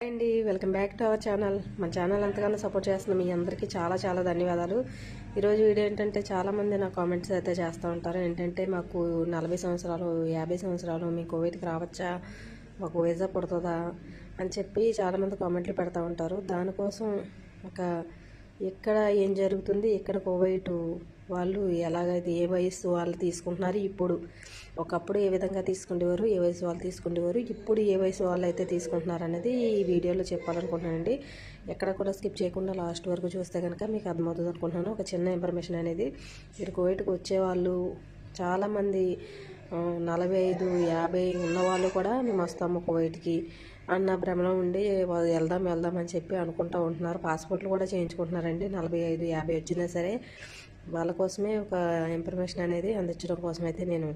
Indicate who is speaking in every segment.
Speaker 1: అండి welcome back to our channel. మన channel ఎంతగానో సపోర్ట్ చేస్తున్న మీ అందరికీ చాలా చాలా ధన్యవాదాలు. ఈరోజు వీడియో ఏంటంటే చాలామంది నా కామెంట్స్ అయితే చేస్తూ ఉంటారు. ఏంటంటే మాకు నలభై సంవత్సరాలు యాభై సంవత్సరాలు మీ కోవిడ్కి రావచ్చా? మాకు వీసా పుడుతుందా? అని చెప్పి చాలామంది కామెంట్లు పెడతా ఉంటారు. దానికోసం ఒక ఎక్కడ ఏం జరుగుతుంది ఎక్కడ కోవిడ్ వాళ్ళు ఎలాగైతే ఏ వయసు వాళ్ళు తీసుకుంటున్నారు ఇప్పుడు. ఒకప్పుడు ఏ విధంగా తీసుకునేవారు ఏ వయసు వాళ్ళు తీసుకునేవారు ఇప్పుడు ఏ వయసు వాళ్ళు అయితే తీసుకుంటున్నారు అనేది ఈ వీడియోలో చెప్పాలనుకుంటున్నానండి. ఎక్కడ కూడా స్కిప్ చేయకుండా లాస్ట్ వరకు చూస్తే కనుక మీకు అర్థమవుతుంది అనుకుంటున్నాను. ఒక చిన్న ఇన్ఫర్మేషన్ అనేది మీరు కోవిడ్కి వచ్చేవాళ్ళు చాలామంది నలభై ఐదు యాభై ఉన్న వాళ్ళు కూడా మేము వస్తాము కోవిడ్కి అన్న భ్రమలో ఉండి వెళ్దాం వెళ్దాం అని చెప్పి అనుకుంటూ ఉంటున్నారు. పాస్పోర్ట్లు కూడా చేయించుకుంటున్నారండి. నలభై ఐదు యాభై వచ్చినా సరే. వాళ్ళ కోసమే ఒక ఇన్ఫర్మేషన్ అనేది అందించడం కోసం అయితే నేను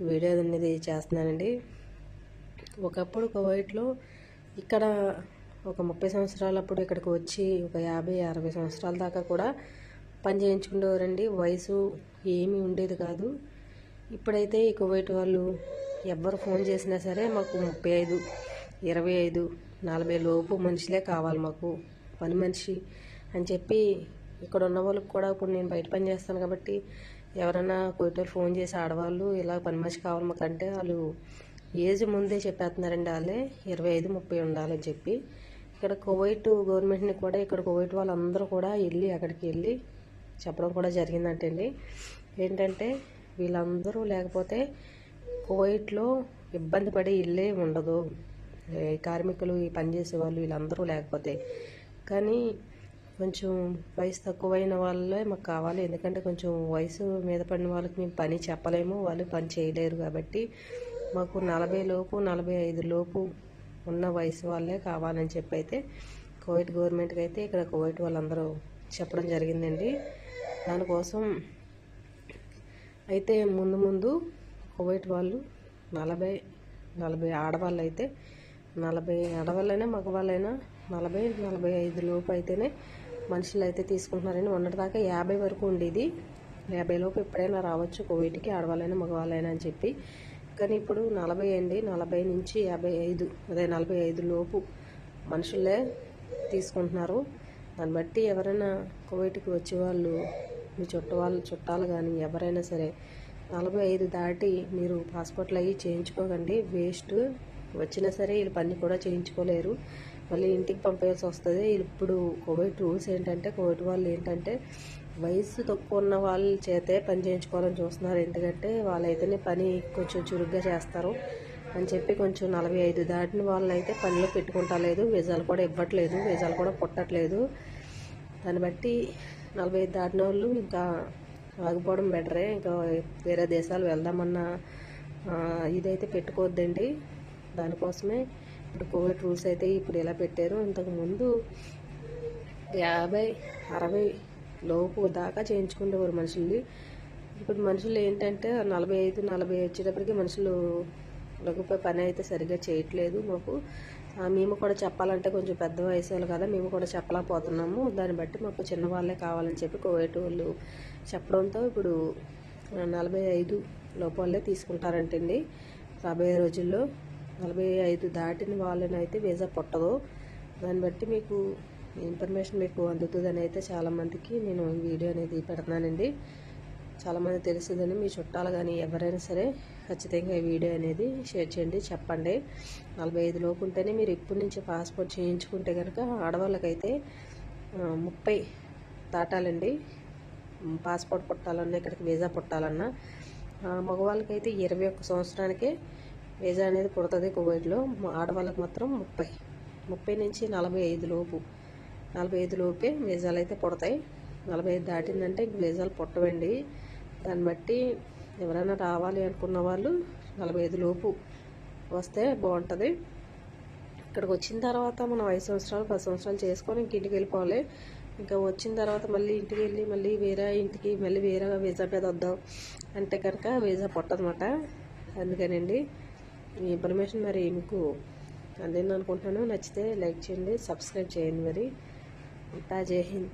Speaker 1: వీడియో అనేది చేస్తున్నానండి. ఒకప్పుడు కువైట్లో ఇక్కడ ఒక ముప్పై సంవత్సరాలప్పుడు ఇక్కడికి వచ్చి ఒక యాభై అరవై సంవత్సరాల దాకా కూడా పని చేయించుకునేవారండి. వయసు ఏమీ ఉండేది కాదు. ఇప్పుడైతే ఈ కువైట్ వాళ్ళు ఎవ్వరు ఫోన్ చేసినా సరే మాకు ముప్పై ఐదు ఇరవై ఐదు నలభై లోపు మనుషులే కావాలి మాకు. పని మనిషి అని చెప్పి ఇక్కడ ఉన్న వాళ్ళకి కూడా ఇప్పుడు నేను బయట పని చేస్తాను కాబట్టి ఎవరైనా కొయ్యటోళ్ళు ఫోన్ చేసి ఆడవాళ్ళు ఇలా పని మనిషి కావాలి మాకంటే వాళ్ళు ఏజ్ ముందే చెప్పేస్తున్నారండి వాళ్ళే. ఇరవై ఐదు ముప్పై ఉండాలని చెప్పి. ఇక్కడ కువైట్ గవర్నమెంట్ని కూడా ఇక్కడ కువైట్ వాళ్ళందరూ కూడా వెళ్ళి అక్కడికి వెళ్ళి చెప్పడం కూడా జరిగిందంటండి. ఏంటంటే వీళ్ళందరూ లేకపోతే కువైట్లో ఇబ్బంది పడే ఇల్లే ఉండదు. కార్మికులు ఈ పని చేసే వాళ్ళు వీళ్ళందరూ లేకపోతే. కానీ కొంచెం వయసు తక్కువైన వాళ్ళే మాకు కావాలి. ఎందుకంటే కొంచెం వయసు మీద పడిన వాళ్ళకి మేము పని చెప్పలేము. వాళ్ళు పని చేయలేరు కాబట్టి మాకు నలభై లోపు నలభై ఐదు లోపు ఉన్న వయసు వాళ్ళే కావాలని చెప్పి అయితే కోవిడ్ గవర్నమెంట్కి అయితే ఇక్కడ కోవిడ్ వాళ్ళందరూ చెప్పడం జరిగిందండి. దానికోసం అయితే ముందు ముందు కోవిడ్ వాళ్ళు నలభై నలభై ఆడవాళ్ళు అయితే నలభై ఆడవాళ్ళైనా మగవాళ్ళైనా నలభై నలభై ఐదు లోపు అయితేనే మనుషులు అయితే తీసుకుంటున్నారని మొన్నటిదాకా యాభై వరకు ఉండేది. యాభై లోపు ఎప్పుడైనా రావచ్చు కోవిడ్కి ఆడవాళ్ళైనా మగవాళ్ళైనా అని చెప్పి. కానీ ఇప్పుడు నలభై అండి. నలభై నుంచి యాభై ఐదు అదే నలభై ఐదు లోపు మనుషులే తీసుకుంటున్నారు. దాన్ని బట్టి ఎవరైనా కోవిడ్కి వచ్చే వాళ్ళు మీ చుట్ట వాళ్ళు చుట్టాలు కానీ ఎవరైనా సరే నలభై ఐదు దాటి మీరు పాస్పోర్ట్లు అవి చేయించుకోకండి. వేస్ట్. వచ్చినా సరే వీళ్ళు పని కూడా చేయించుకోలేరు. మళ్ళీ ఇంటికి పంపేయాల్సి వస్తుంది. ఇప్పుడు కోవిడ్ రూల్స్ ఏంటంటే కోవిడ్ వాళ్ళు ఏంటంటే వయసు తక్కువ ఉన్న వాళ్ళ చేతే పని చేయించుకోవాలని చూస్తున్నారు. ఎందుకంటే వాళ్ళైతేనే పని కొంచెం చురుగ్గా చేస్తారు అని చెప్పి కొంచెం నలభై ఐదు దాటిన వాళ్ళైతే పనిలో పెట్టుకుంటలేదు వీజాలు కూడా ఇవ్వట్లేదు. వీజాలు కూడా పుట్టట్లేదు దాన్ని బట్టి నలభై ఐదు దాటిన వాళ్ళు ఇంకా ఆగిపోవడం బెటరే. ఇంకా వేరే దేశాలు వెళ్దామన్న ఇదైతే పెట్టుకోవద్దండి. దానికోసమే ఇప్పుడు కోవిడ్ రూల్స్ అయితే ఇప్పుడు ఇలా పెట్టారు ఇంతకుముందు యాభై అరవై లోపు దాకా చేయించుకునేవారు మనుషుల్ని. ఇప్పుడు మనుషులు ఏంటంటే నలభై ఐదు నలభై వచ్చేటప్పటికి మనుషులు లఘుపై పని అయితే సరిగ్గా చేయట్లేదు మాకు. మేము కూడా చెప్పాలంటే కొంచెం పెద్ద వయసు వాళ్ళు కదా మేము కూడా చెప్పలేకపోతున్నాము. దాన్ని బట్టి మాకు చిన్నవాళ్ళే కావాలని చెప్పి కోవిడ్ వాళ్ళు చెప్పడంతో ఇప్పుడు నలభై ఐదు లోపు తీసుకుంటారంటండి రాబోయే రోజుల్లో. నలభై ఐదు దాటిన వాళ్ళని అయితే వీసా పుట్టదు. దాన్ని బట్టి మీకు ఇన్ఫర్మేషన్ మీకు అందుతుందని అయితే చాలామందికి నేను ఈ వీడియో అనేది పెడుతున్నానండి. చాలామంది తెలుస్తుందని మీ చుట్టాలు కానీ ఎవరైనా సరే ఖచ్చితంగా ఈ వీడియో అనేది షేర్ చేయండి చెప్పండి. నలభై ఐదు లోపు ఉంటేనే మీరు ఇప్పటి నుంచి పాస్పోర్ట్ చేయించుకుంటే కనుక ఆడవాళ్ళకైతే ముప్పై దాటాలండి. పాస్పోర్ట్ పుట్టాలన్నా ఇక్కడికి వీసా పుట్టాలన్నా మగవాళ్ళకైతే ఇరవై ఒక్క సంవత్సరానికే వీసా అనేది పుడుతుంది కువైట్లో. ఆడవాళ్ళకి మాత్రం ముప్పై. ముప్పై నుంచి నలభై ఐదు లోపు. నలభై ఐదు లోపే వేజాలు అయితే పుడతాయి. నలభై ఐదు దాటిందంటే ఇంక పుట్టవండి. దాన్ని బట్టి ఎవరైనా రావాలి అనుకున్న వాళ్ళు నలభై ఐదు లోపు వస్తే బాగుంటుంది. ఇక్కడికి వచ్చిన తర్వాత మనం ఐదు సంవత్సరాలు పది సంవత్సరాలు చేసుకొని ఇంక ఇంటికి వెళ్ళిపోవాలి. ఇంకా వచ్చిన తర్వాత మళ్ళీ ఇంటికి వెళ్ళి మళ్ళీ వేరే ఇంటికి మళ్ళీ వేరే వీసా మీద వద్దాం. అంటే కనుక వీసా పుట్టదన్నమాట. అందుకనండి. ఈ ఇన్ఫర్మేషన్ మరి మీకు అందింది అనుకుంటున్నాను నచ్చితే లైక్ చేయండి సబ్స్క్రైబ్ చేయండి మరి. ఉంటా జై హింద్.